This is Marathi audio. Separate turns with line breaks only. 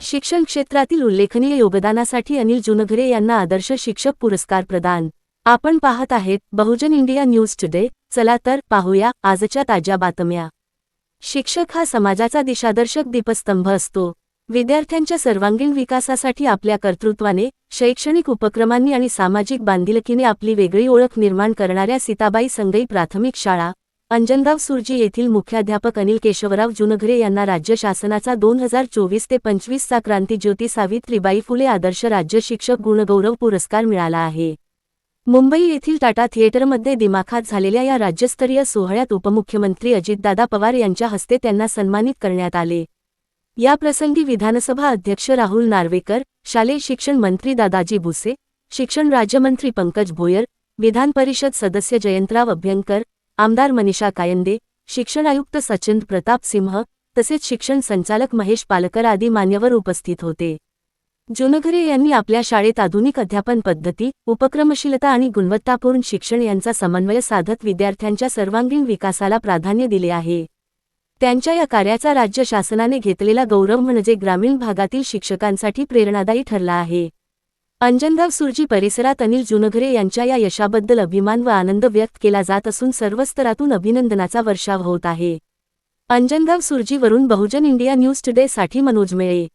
शिक्षण क्षेत्रातील उल्लेखनीय योगदानासाठी अनिल जुनघरे यांना आदर्श शिक्षक पुरस्कार प्रदान. आपण पाहत आहेत बहुजन इंडिया न्यूज टुडे. चला तर पाहूया आजच्या ताज्या बातम्या. शिक्षक हा समाजाचा दिशादर्शक दीपस्तंभ असतो. विद्यार्थ्यांच्या सर्वांगीण विकासासाठी आपल्या कर्तृत्वाने शैक्षणिक उपक्रमांनी आणि सामाजिक बांधिलकीने आपली वेगळी ओळख निर्माण करणाऱ्या सीताबाई संगई प्राथमिक शाळा अंजनगाव सुरजी येथील मुख्याध्यापक अनिल केशवराव जुनघरे यांना राज्य शासनाचा दोन हजार चोवीस ते पंचवीसचा क्रांतीज्योती सावित्रीबाई फुले आदर्श राज्य शिक्षक गुणगौरव पुरस्कार मिळाला आहे. मुंबई येथील टाटा थिएटरमध्ये दिमाखात झालेल्या या राज्यस्तरीय सोहळ्यात उपमुख्यमंत्री अजितदादा पवार यांच्या हस्ते त्यांना सन्मानित करण्यात आले. याप्रसंगी विधानसभा अध्यक्ष राहुल नार्वेकर शालेय शिक्षण मंत्री दादाजी भुसे शिक्षण राज्यमंत्री पंकज भोयर विधान परिषद सदस्य जयंतराव अभ्यंकर आमदार मनीषा कायंदे शिक्षण आयुक्त सचिन प्रताप सिंह तसेच शिक्षण संचालक महेश पालकर आदी मान्यवर उपस्थित होते. जुनघरे यांनी आपल्या शाळेत आधुनिक अध्यापन पद्धती उपक्रमशीलता आणि गुणवत्तापूर्ण शिक्षण यांचा समन्वय साधत विद्यार्थ्यांच्या सर्वांगीण विकासाला प्राधान्य दिले आहे. त्यांच्या या कार्याचा राज्य शासनाने घेतलेला गौरव म्हणजे ग्रामीण भागातील शिक्षकांसाठी प्रेरणादायी ठरला आहे. अंजनगाव सुरजी परिसरात अनिल जुनघरे यांच्या या यशाबद्दल अभिमान व आनंद व्यक्त केला जात असून सर्व स्तरातून अभिनंदनाचा वर्षाव होत आहे. अंजनगाव सुरजीवरून बहुजन इंडिया न्यूज टुडे साठी मनोज मेळे.